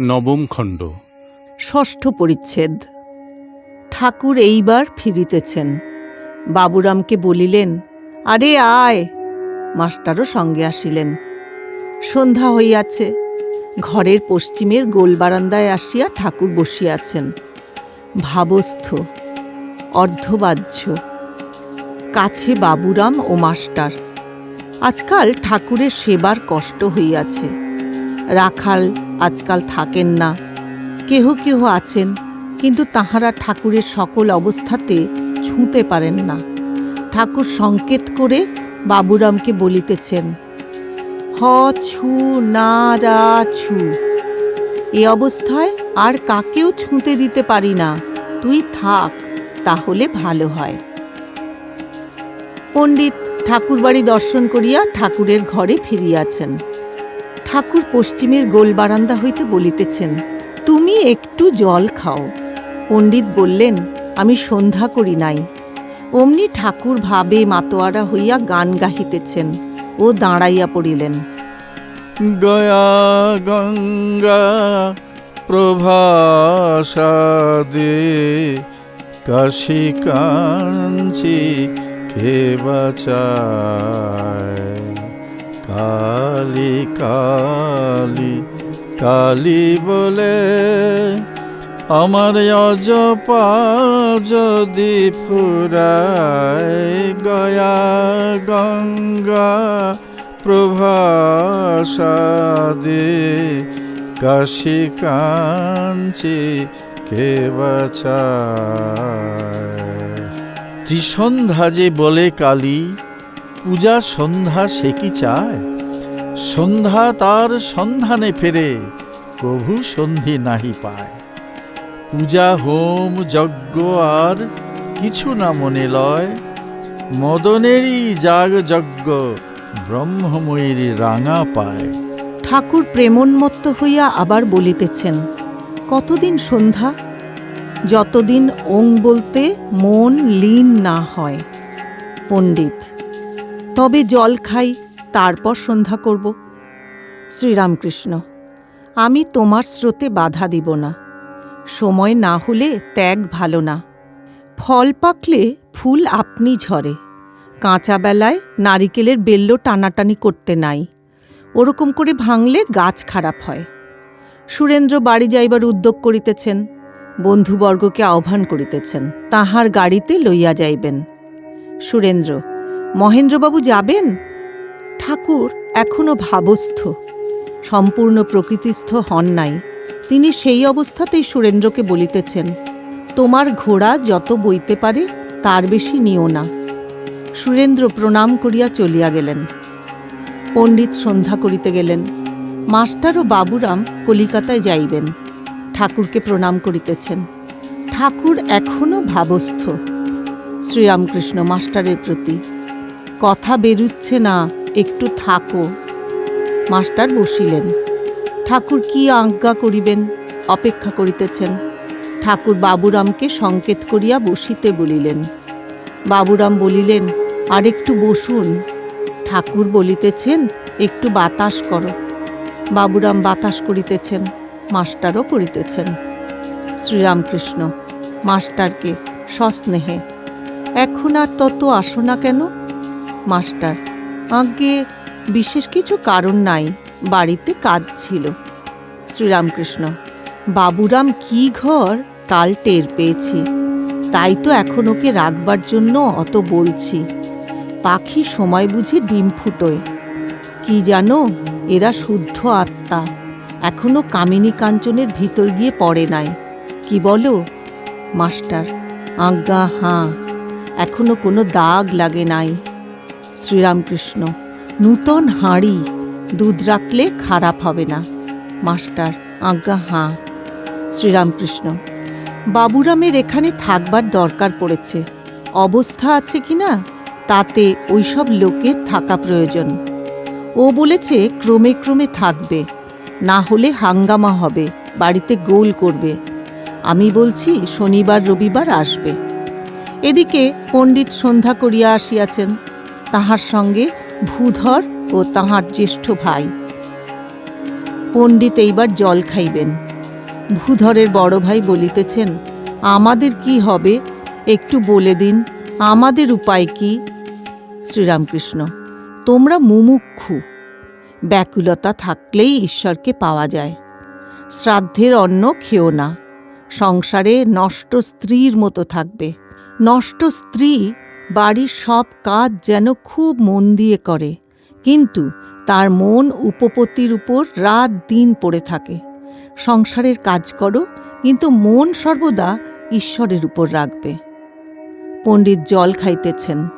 নবম খণ্ড। ষষ্ঠ পরিচ্ছেদ। ঠাকুর এইবার ফিরিতেছেন। বাবুরামকে বলিলেন, আরে আয়! মাস্টারও সঙ্গে আসিলেন। সন্ধ্যা হইয়াছে। ঘরের পশ্চিমের গোল বারান্দায় আসিয়া ঠাকুর বসিয়াছেন। ভাবস্থ, অর্ধবাহ্য। কাছে বাবুরাম ও মাস্টার। আজকাল ঠাকুরের সেবার কষ্ট হইয়াছে। রাখাল আজকাল থাকেন না। কেহ কেহ আছেন, কিন্তু তাহারা ঠাকুরের সকল অবস্থাতে ছুঁতে পারেন না। ঠাকুর সংকেত করে বাবুরামকে বলিতেছেন, হ, ছু, না, রা, ছু। এ অবস্থায় আর কাকেও ছুঁতে দিতে পারি না। তুই থাক, তাহলে ভালো হয়। পণ্ডিত ঠাকুরবাড়ি দর্শন করিয়া ঠাকুরের ঘরে ফিরিয়াছেন। ঠাকুর পশ্চিমের গোল বারান্দা হইতে বলিতেছেন, তুমি একটু জল খাও। পণ্ডিত বললেন, আমি সন্ধ্যা করি নাই। অমনি ঠাকুর ভাবে মাতোয়ারা হইয়া গান গাহিতেছেন ও দাঁড়াইয়া পড়িলেন। গয়া গঙ্গা প্রভাসাদে কাশী কাঞ্চি কে বাঁচায়? কালি কালি কালি বলে, আমার অজপা যদি ফুরায় গয়া গঙ্গা প্রভাসাদে, কাশী কাঞ্চি কে বাঁচায়? ত্রিসন্ধ্যা যে বলে কালী পূজা সন্ধ্যা সে কি চায়? সন্ধ্যা তার সন্ধানে ফেরে, প্রভু সন্ধি নাহি পায়। পূজা হোম যজ্ঞ আর কিছু না মনে লয়। মদনেরই যাগ যজ্ঞ ব্রহ্মময়ীর রাঙা পায়। ঠাকুর প্রেমোন্মত্ত হইয়া আবার বলিতেছেন, কতদিন সন্ধ্যা? যতদিন ওং বলতে মন লীন না হয়, পণ্ডিত। তবে জল খাই, তারপর সন্ধ্যা করব। শ্রীরামকৃষ্ণ, আমি তোমার স্রোতে বাধা দিব না। সময় না হলে ত্যাগ ভালো না। ফল পাকলে ফুল আপনি ঝরে। কাঁচা বেলায় নারিকেলের বেল্ল টানাটানি করতে নাই। ওরকম করে ভাঙলে গাছ খারাপ হয়। সুরেন্দ্র বাড়ি যাইবার উদ্যোগ করিতেছেন। বন্ধুবর্গকে আহ্বান করিতেছেন, তাহার গাড়িতে লইয়া যাইবেন। সুরেন্দ্র মহেন্দ্রবাবু যাবেন? ঠাকুর এখনও ভাবস্থ। সম্পূর্ণ প্রকৃতিস্থ হন নাই। তিনি সেই অবস্থাতেই সুরেন্দ্রকে বলিতেছেন, তোমার ঘোড়া যত বইতে পারে, তার বেশি নিও না। সুরেন্দ্র প্রণাম করিয়া চলিয়া গেলেন। পণ্ডিত সন্ধ্যা করিতে গেলেন। মাস্টার ও বাবুরাম কলিকাতায় যাইবেন। ঠাকুরকে প্রণাম করিতেছেন। ঠাকুর এখনও ভাবস্থ। শ্রীরামকৃষ্ণ মাস্টারের প্রতি কথা বেরুচ্ছে না, একটু থাকো। মাস্টার বসিলেন। ঠাকুর কি আজ্ঞা করিবেন? অপেক্ষা করিতেছেন। ঠাকুর বাবুরামকে সংকেত করিয়া বসিতে বলিলেন। বাবুরাম বলিলেন আর একটু বসুন। ঠাকুর বলিতেছেন, একটু বাতাস করো। বাবুরাম বাতাস করিতেছেন, মাস্টারও করিতেছেন। শ্রীরামকৃষ্ণ, মাস্টারকে সস্নেহে, এখন আর তত আসো না কেন? মাস্টার। আজ্ঞে, বিশেষ কিছু কারণ নাই, বাড়িতে কাজ ছিল। শ্রীরামকৃষ্ণ, বাবুরাম কি ঘর? কাল টের পেয়েছি। তাই তো এখন ওকে রাখবার জন্য অত বলছি। পাখি সময় বুঝে ডিম ফুটোয়। কি জানো, এরা শুদ্ধ আত্মা। এখনও কামিনী কাঞ্চনের ভিতর গিয়ে পড়ে নাই। কি বলো? মাস্টার, আজ্ঞা, হাঁ। এখনও কোনো দাগ লাগে নাই। শ্রীরামকৃষ্ণ, নূতন হাঁড়ি দুধ রাখলে খারাপ হবে না। মাস্টার, আজ্ঞা, হাঁ। শ্রীরামকৃষ্ণ, বাবুরামের এখানে থাকবার দরকার পড়েছে। অবস্থা আছে কি না? তাতে ওইসব লোকের থাকা প্রয়োজন। ও বলেছে ক্রমে ক্রমে থাকবে। না হলে হাঙ্গামা হবে, বাড়িতে গোল করবে। আমি বলছি শনিবার রবিবার আসবে। এদিকে পণ্ডিত সন্ধ্যা করিয়া আসিয়াছেন। তাহার সঙ্গে ভূধর ও তাহার জ্যেষ্ঠ ভাই। পণ্ডিত এইবার জল খাইবেন। ভূধরের বড় ভাই বলিতেছেন, আমাদের কি হবে? একটু বলে দিন, আমাদের উপায় কি? শ্রীরামকৃষ্ণ, তোমরা মুমুক্ষু। ব্যাকুলতা থাকলেই ঈশ্বরকে পাওয়া যায়। শ্রাদ্ধের অন্ন খেও না। সংসারে নষ্ট স্ত্রীর মতো থাকবে। নষ্ট স্ত্রী বাড়ির সব কাজ যেন খুব মন দিয়ে করে। কিন্তু তার মন উপপতির উপর রাত দিন পড়ে থাকে। সংসারের কাজ করো, কিন্তু মন সর্বদা ঈশ্বরের উপর রাখবে। পণ্ডিত জল খাইতেছেন।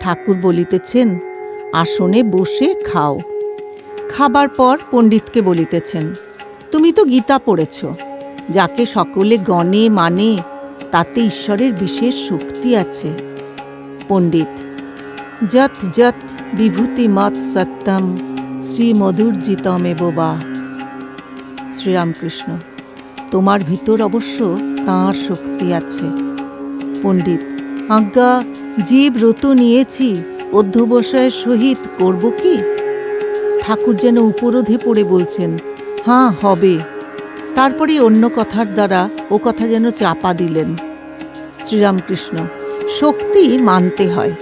ঠাকুর বলিতেছেন, আসনে বসে খাও। খাবার পর পণ্ডিতকে বলিতেছেন, তুমি তো গীতা পড়েছ। যাকে সকলে গণে মানে তাতে ঈশ্বরের বিশেষ শক্তি আছে। পণ্ডিত। যত যত বিভূতি মত সত্যম শ্রী মধুর্জিতমে বোবা শ্রীরামকৃষ্ণ, তোমার ভিতর অবশ্য তাঁর শক্তি আছে। পণ্ডিত, আজ্ঞা যে ব্রত নিয়েছি অধ্যবসায়ের সহিত করব কি? ঠাকুর যেন উপরোধে পড়ে বলছেন হ্যাঁ হবে। তারপরে অন্য কথার দ্বারা ও কথা যেন চাপা দিলেন। শ্রীরামকৃষ্ণ শক্তি মানতে হয়।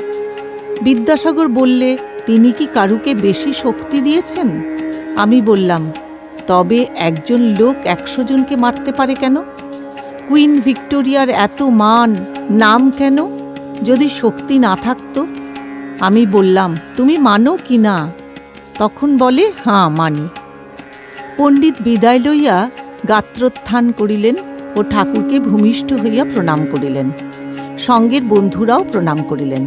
বিদ্যাসাগর বললে, তিনি কি কারুকে বেশি শক্তি দিয়েছেন? আমি বললাম, তবে একজন লোক একশো জনকে মারতে পারে কেন? কুইন ভিক্টোরিয়ার এত মান, নাম কেন? যদি শক্তি না থাকতো? আমি বললাম, তুমি মানো কি না? তখন বলে হাঁ মানি। পণ্ডিত বিদায় লইয়া গাত্রোত্থান করিলেন ও ঠাকুরকে ভূমিষ্ঠ হইয়া প্রণাম করিলেন। সঙ্গের বন্ধুরাও প্রণাম করিলেন।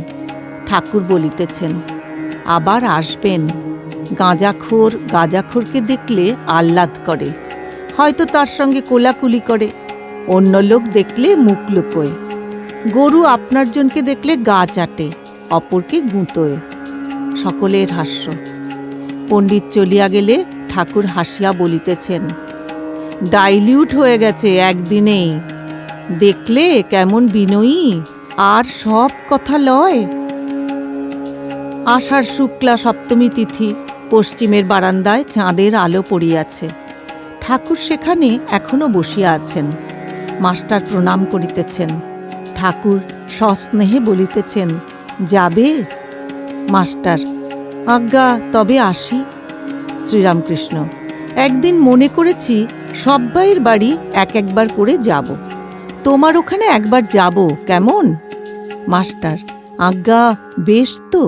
ঠাকুর বলিতেছেন, আবার আসবেন। গাঁজাখোর গাঁজাখোরকে দেখলে আহ্লাদ করে। হয়তো তার সঙ্গে কোলাকুলি করে। অন্য লোক দেখলে মুখ লুকোয়। গরু আপনার জনকে দেখলে গা চাটে, অপরকে গুঁতোয়। সকলের হাস্য। পণ্ডিত চলিয়া গেলে ঠাকুর হাসিয়া বলিতেছেন, ডাইলিউট হয়ে গেছে একদিনেই। দেখলে কেমন বিনয়ী, আর সব কথা লয়। আষাঢ় শুক্লা সপ্তমী তিথি, পশ্চিমের বারান্দায় চাঁদের আলো পড়িয়াছে। ঠাকুর সেখানে এখনও বসিয়া আছেন। মাস্টার প্রণাম করিতেছেন। ঠাকুর সস্নেহে বলিতেছেন, যাবে? মাস্টার, আজ্ঞা, তবে আসি। শ্রীরামকৃষ্ণ, একদিন মনে করেছি সব্বাইয়ের বাড়ি এক একবার করে যাব। তোমার ওখানে একবার যাব কেমন? মাস্টার আজ্ঞা বেশ তো।